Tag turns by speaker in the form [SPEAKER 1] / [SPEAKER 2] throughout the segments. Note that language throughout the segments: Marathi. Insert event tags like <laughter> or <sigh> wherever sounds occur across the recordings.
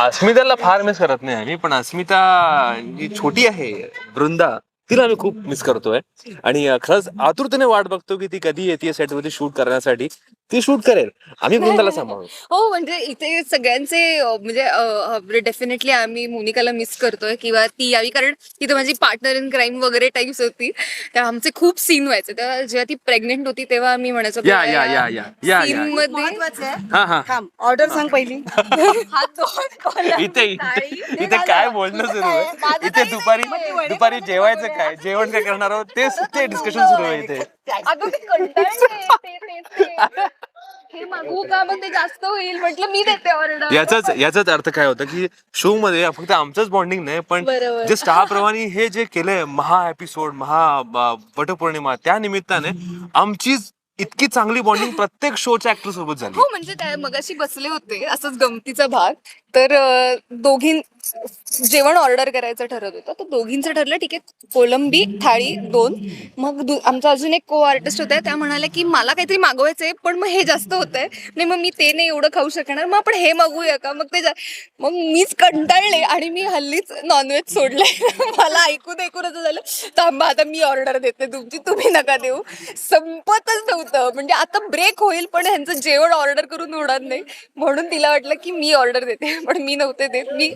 [SPEAKER 1] अस्मिताला फार मिस करत नाही आम्ही पण अस्मिता जी छोटी आहे वृंदा तिला आम्ही खूप मिस करतोय. आणि खरंच आतुरतेने वाट बघतो की ती कधी येते सेट वरती शूट करण्यासाठी. ती शूट करेल. आम्ही वृंदाला सांभाळू?
[SPEAKER 2] हो म्हणजे इथे सगळ्यांचे म्हणजे डेफिनेटली आम्ही मोनिकाला मिस करतोय किंवा ती यावी. कारण तिथे माझी पार्टनर इन क्राईम वगैरे टाईप्स होती. तेव्हा आमचे खूप सीन व्हायचे. तेव्हा जेव्हा ती प्रेग्नेंट होती तेव्हा आम्ही म्हणायचो सीन मध्ये
[SPEAKER 1] हा हा.
[SPEAKER 3] ऑर्डर सांग पहिली. <laughs>
[SPEAKER 1] इथे. इथे काय बोलणं सुरू इथे दुपारी. दुपारी जेवायचं काय? जेवण काय करणार आहोत? तेच ते डिस्कशन सुरू आहे इथे.
[SPEAKER 2] अगं मी कंटाळले. ते- ते- ते. <laughs> हे मागवू का? मग ते जास्त होईल. म्हटलं मी देते ऑर्डर
[SPEAKER 1] याचाच याचाच अर्थ काय होतं की शो मध्ये फक्त आमचंच बॉन्डिंग नाही पण
[SPEAKER 2] बरोबर.
[SPEAKER 1] जे स्टार प्रवानी हे जे केलंय महा एपिसोड महा ब- वटपौर्णिमा त्या निमित्ताने आमची इतकी चांगली बॉन्डिंग प्रत्येक शोच्या ऍक्टर सोबत झाली.
[SPEAKER 2] हो म्हणजे त्या मगाशी बसले होते असंच गमतीचा भाग. तर दोघीं जेवण ऑर्डर करायचं ठरत होतं तर दोघींचं ठरलं ठीक आहे कोलंबी थाळी दोन. मग दु- आमचा अजून एक को आर्टिस्ट होता त्या म्हणाल्या की मला काहीतरी मागवायचं आहे पण मग हे जास्त होत आहे नाही मग मी ते नाही एवढं खाऊ शकणार मग आपण हे मागूया का? मग ते जा- मग मीच कंटाळले आणि मी हल्लीच नॉनव्हेज सोडलंय. <laughs> मला ऐकून ऐकून असं झालं थांबा आता मी ऑर्डर देते तुमची तुम्ही नका देऊ. संपतच नव्हतं म्हणजे आता ब्रेक होईल पण ह्यांचं जेवण ऑर्डर करून होणार नाही. म्हणून तिला वाटलं की मी ऑर्डर देते. <laughs> पण मी नव्हते देत. मी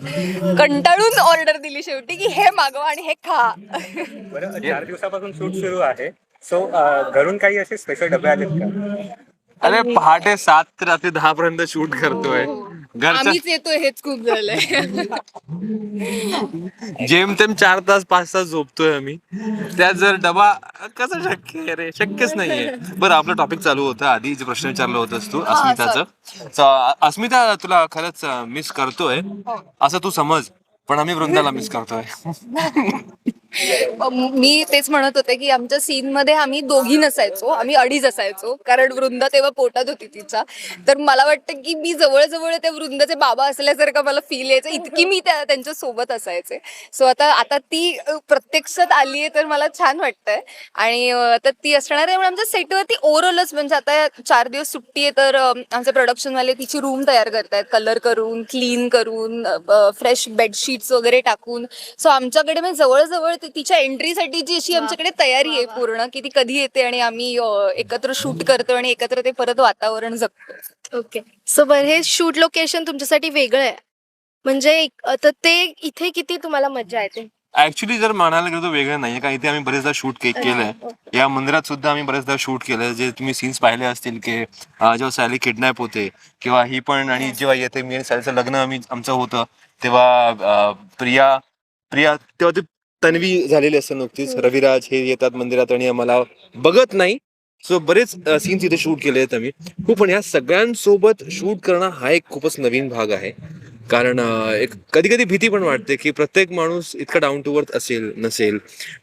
[SPEAKER 2] कंटाळून ऑर्डर दिली शेवटी की हे मागवा आणि हे खा.
[SPEAKER 4] बरं चार दिवसापासून शूट सुरू आहे. सो घरून काही असे स्पेशल डबे आलेत का?
[SPEAKER 1] अरे पहाटे सात ते रात्री दहा पर्यंत शूट करतोय.
[SPEAKER 2] आम्हीच येतोय हेच खूप झालंय.
[SPEAKER 1] जेमतेम चार तास पाच तास झोपतोय आम्ही. त्यात जर डबा कसं शक्य आहे रे? शक्यच नाहीये. बरं आपलं टॉपिक चालू होतं. आधी जे प्रश्न विचारलं होतंस तू अस्मिताचं. अस्मिता तुला खरंच मिस करतोय. असं तू समज पण आम्ही वृंदाला मिस करतोय. <laughs>
[SPEAKER 2] मी तेच म्हणत होते की आमच्या सीन मध्ये आम्ही दोघी नसायचो आम्ही अडीच असायचो. कारण वृंदा तेव्हा पोटात होती तिचा. तर मला वाटतं की मी जवळजवळ त्या वृंदाचे बाबा असल्यासारखं मला फील यायचं. इतकी मी त्या त्यांच्यासोबत असायचे. सो आता आता ती प्रत्यक्षात आली आहे तर मला छान वाटतंय. आणि आता ती असणार आहे. आमच्या सेटवरती ओव्हरऑलच म्हणजे आता चार दिवस सुट्टी आहे तर आमचे प्रोडक्शनवाले तिची रूम तयार करतायत. कलर करून क्लीन करून फ्रेश बेडशीट्स वगैरे टाकून. सो आमच्याकडे म्हणजे जवळजवळ तिच्या एंट्रीसाठी जी अशी आमच्याकडे तयारी आहे पूर्ण की ती कधी येते आणि आम्ही अ, एकत्र शूट करतो आणि एकत्र ते परत वातावरण जगतो.
[SPEAKER 5] ओके. सो बरं हे शूट लोकेशन तुमच्यासाठी वेगळं आहे. म्हणजे एक- आता ते इथे किती तुम्हाला मजा येते?
[SPEAKER 1] ऍक्च्युली जर म्हणायला गेलो तर वेगळं नाहीये कारण इथे आम्ही बरेचदा शूट केलंय. या मंदिरात सुद्धा आम्ही बरेचदा शूट केलंय. जे तुम्ही सीन्स पाहिले असतील की अं, जेव्हा सॅली किडनॅप होते किंवा ही पण आणि जेव्हा येते मी आणि सॅलीचं लग्न आम्ही आमचं होतं तेव्हा अं, प्रिया प्रिया तेव्हा ती तन्वी झालेली असते नुकतीच. रविराज हे येतात मंदिरात आणि आम्हाला बघत नाही. सो बरेच सीन्स इथे शूट केले आहेत आम्ही. खूप पण या सगळ्यांसोबत शूट करणं हा एक खूपच नवीन भाग आहे. कारण एक कधी कधी भीती पण वाटते की प्रत्येक माणूस इतका डाऊन टू अर्थ असेल नसेल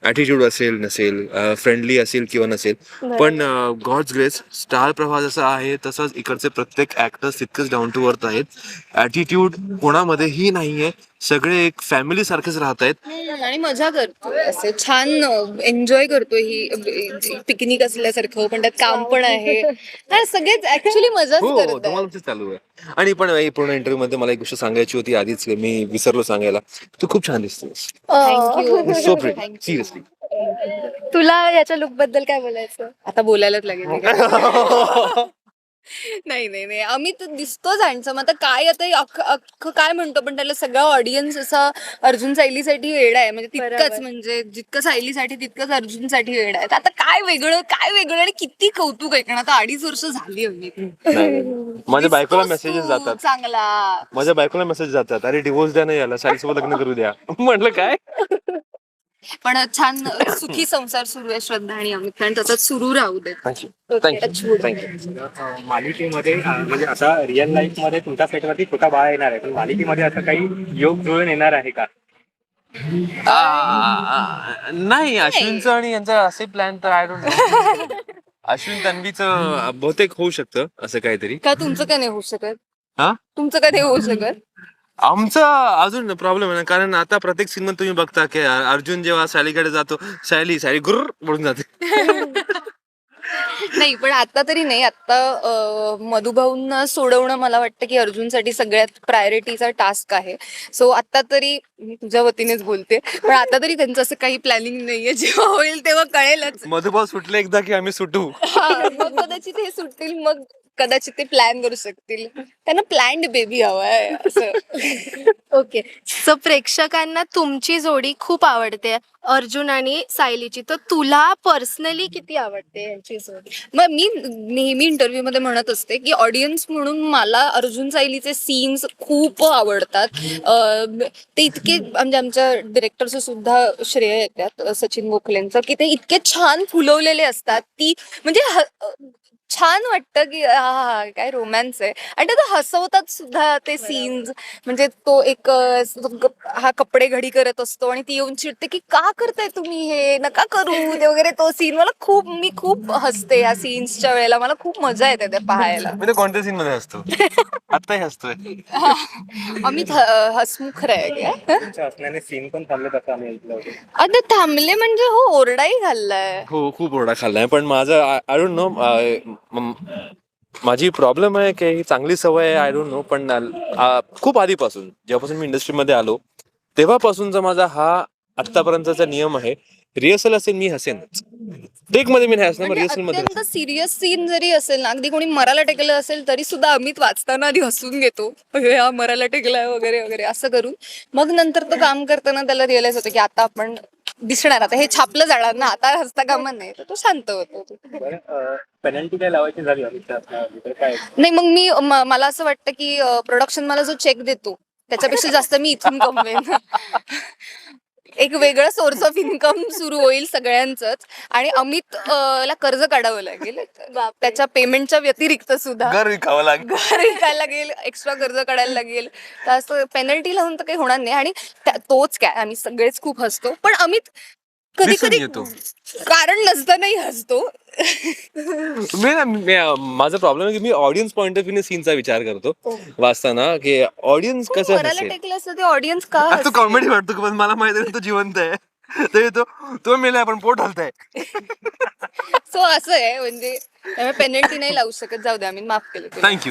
[SPEAKER 1] ऍटिट्यूड असेल नसेल फ्रेंडली असेल किंवा नसेल. पण गॉड्स ग्रेस स्टार प्रवाह जसा आहे तसंच इकडचे प्रत्येक ऍक्टर्स तितकेच डाऊन टू अर्थ आहेत. ऍटिट्यूड कोणामध्येही नाहीये. सगळे एक फॅमिली सारखेच राहत आहेत.
[SPEAKER 2] आणि मजा करतोय. असे छान एन्जॉय करतोय ही पिकनिक असल्यासारखं पण त्यात काम पण आहे. हा, सगळेच ऍक्च्युली मजाच
[SPEAKER 1] हो
[SPEAKER 2] करत
[SPEAKER 1] चालू आहे. आणि पण ही पूर्ण इंटरव्ह्यू मध्ये मला एक गोष्ट सांगायची होती आधीच मी विसरलो सांगायला. तू खूप छान दिसतेस
[SPEAKER 2] thank you
[SPEAKER 1] so pretty seriously
[SPEAKER 5] तुला याच्या लुकबद्दल काय बोलायचं?
[SPEAKER 2] आता बोलायलाच लागेल. <laughs> नाही नाही नाही. आम्ही तर दिसतोच हँडसम आता काय आता अख्खं अख्खं काय म्हणतो पण त्याला सगळा ऑडियन्स असा अर्जुन सायलीसाठी वेळ आहे. म्हणजे तितकंच. म्हणजे जितकं सायलीसाठी तितकंच अर्जुनसाठी वेळ आहे. तर आता काय वेगळं काय वेगळं आणि किती कौतुक आहे. कारण आता अडीच वर्ष झाली आम्ही
[SPEAKER 1] माझ्या बायकोला मेसेजेस
[SPEAKER 2] तू
[SPEAKER 1] जातात.
[SPEAKER 2] चांगला.
[SPEAKER 1] माझ्या बायकोला मेसेज जातात. अरे डिवोर्स द्या नाही याला. साईसोबत लग्न करू द्या. <laughs> म्हटलं काय?
[SPEAKER 2] पण छान <coughs> सुखी संसार सुरू आहे श्रद्धा आणि अमित. आणि तसंच सुरू राहू
[SPEAKER 4] अ, मालिकेमध्ये म्हणजे आता रिअल लाईफमध्ये तुमच्या सेटवरती छोटा बाळ येणार आहे. पण मालिकेमध्ये असं काही योग जुळून येणार आहे का?
[SPEAKER 1] नाही अश्विनचं आणि यांचा असे प्लॅन तर आय डोंट अश्विन तन्वीचं बहुतेक होऊ शकतं असं काहीतरी.
[SPEAKER 2] का तुमचं का नाही होऊ शकत?
[SPEAKER 1] हा?
[SPEAKER 2] तुमचं का नाही होऊ शकत?
[SPEAKER 1] आमचा अजून प्रॉब्लेम आहे ना कारण आता प्रत्येक सीन मध्ये तुम्ही बघता की अर्जुन जेव्हा सॅलीकडे जातो सॅली सॅली गुर्र म्हणून जाते. <laughs>
[SPEAKER 2] नाही पण आता तरी नाही आता मधुभाऊंना सोडवणं मला वाटतं की अर्जुनसाठी सगळ्यात प्रायोरिटीचा टास्क आहे. सो आता तरी मी तुझ्या वतीनेच बोलते पण आता तरी त्यांचं असं काही प्लॅनिंग नाहीये जेव्हा होईल तेव्हा कळेलच.
[SPEAKER 1] मधुभाव सुटले एकदा की आम्ही सुटू.
[SPEAKER 2] कदाचित हे सुटतील मग कदाचित ते प्लॅन करू शकतील. त्यांना प्लॅन्ड बेबी हवाय असं.
[SPEAKER 5] ओके सो प्रेक्षकांना तुमची जोडी खूप आवडते अर्जुन आणि सायलीची. तर तुला पर्सनली किती आवडते यांची जोडी?
[SPEAKER 2] मग मी नेहमी इंटरव्ह्यू मध्ये म्हणत असते की ऑडियन्स म्हणून मला अर्जुन सायलीचे सीन्स खूप आवडतात. अं, ते इतके म्हणजे आमच्या डिरेक्टरचं सुद्धा श्रेय येतात सचिन गोखलेंचं की ते इतके छान फुलवलेले असतात. ती म्हणजे ह- छान वाटतं की हा, हा हा, काय रोमॅन्स आहे. आणि ते हसवतात सुद्धा ते सीन्स म्हणजे तो एक अं, स- ग- हा कपडे घडी करत असतो आणि ती येऊन चिडते की का करताय तुम्ही हे? नका करू. ते वगैरे तो सीन मला खूप मी खूप हसते या सीन्सच्या वेळेला. मला खूप मजा येते ते पाहायला.
[SPEAKER 1] मी तर कोणत्या सीन मध्ये असतो <laughs> आत्ताही हसतोय. <laughs>
[SPEAKER 2] अमित ह- हसमुख राय काय? <laughs>
[SPEAKER 4] तुमच्या असण्याने सीन पण थांबलेत असं आम्ही ऐकलं होतं?
[SPEAKER 2] आता थांबले म्हणजे हो ओरडाही घाललाय
[SPEAKER 1] हो खूप ओरडा खाल्लाय. पण माझं आय डोंट नो माझी प्रॉब्लेम आहे की चांगली सवय आहे आय डोंट नो पण खूप आधीपासून जेव्हापासून मी इंडस्ट्रीमध्ये आलो तेव्हापासूनचा माझा हा आतापर्यंतचा नियम आहे रिहर्सल असेल मी हसेनच टेकमध्ये मी नाही
[SPEAKER 2] म्हणजे
[SPEAKER 1] रिहर्सलमध्ये
[SPEAKER 2] अत्यंत सिरियस सीन जरी असेल ना अगदी कोणी मराला टेकलं असेल तरी सुद्धा अमित वाचताना आधी हसून घेतो. "अरे, हा मराला टेकलाय वगैरे वगैरे असं करून. मग नंतर तो काम करताना त्याला रिअलाइज होतं की आता आपण दिसणार आता. हे छापलं जाणार ना. आता हसता कामा नाही तर तो शांत होतो.
[SPEAKER 4] पेनल्टी काय लावायची झाली
[SPEAKER 2] नाही मग मी म- मला असं वाटतं की प्रोडक्शन मला जो चेक देतो त्याच्यापेक्षा जास्त मी इथून कमवेन. एक वेगळं सोर्स ऑफ इन्कम सुरू होईल सगळ्यांच आणि अमित अं, ला कर्ज काढावं लागेल. त्याच्या पेमेंटच्या व्यतिरिक्त सुद्धा.
[SPEAKER 1] घर विकावं लागेल.
[SPEAKER 2] घर विकायला लागेल एक्स्ट्रा कर्ज काढायला लागेल. तर असं पेनल्टी लावून तर काही होणार नाही. आणि त्या- तोच काय आम्ही सगळेच खूप हसतो. पण अमित कधी
[SPEAKER 1] दिसून
[SPEAKER 2] कधी
[SPEAKER 1] येतो.
[SPEAKER 2] कारण नसतानाही हसतो. <laughs>
[SPEAKER 1] मी ना मी- अं, माझा प्रॉब्लेम आहे की मी ऑडियन्स पॉईंट ऑफ व्ह्यू सीनचा विचार करतो. वाचताना की ऑडियन्स कसं
[SPEAKER 2] मराला
[SPEAKER 1] हसेल?
[SPEAKER 2] टेकलं असतं ते ऑडियन्स का
[SPEAKER 1] आता तो? कॉमेडी वाटतो पण मला माहिती आहे तो जिवंत आहे. <laughs> ते तो तो मेलाय पण पोट हलताय.
[SPEAKER 2] सो <laughs> असं आहे म्हणजे पेनल्टी नाही लावू शकत. जाऊ द्या आम्ही माफ केलं तुला.
[SPEAKER 1] थँक्यू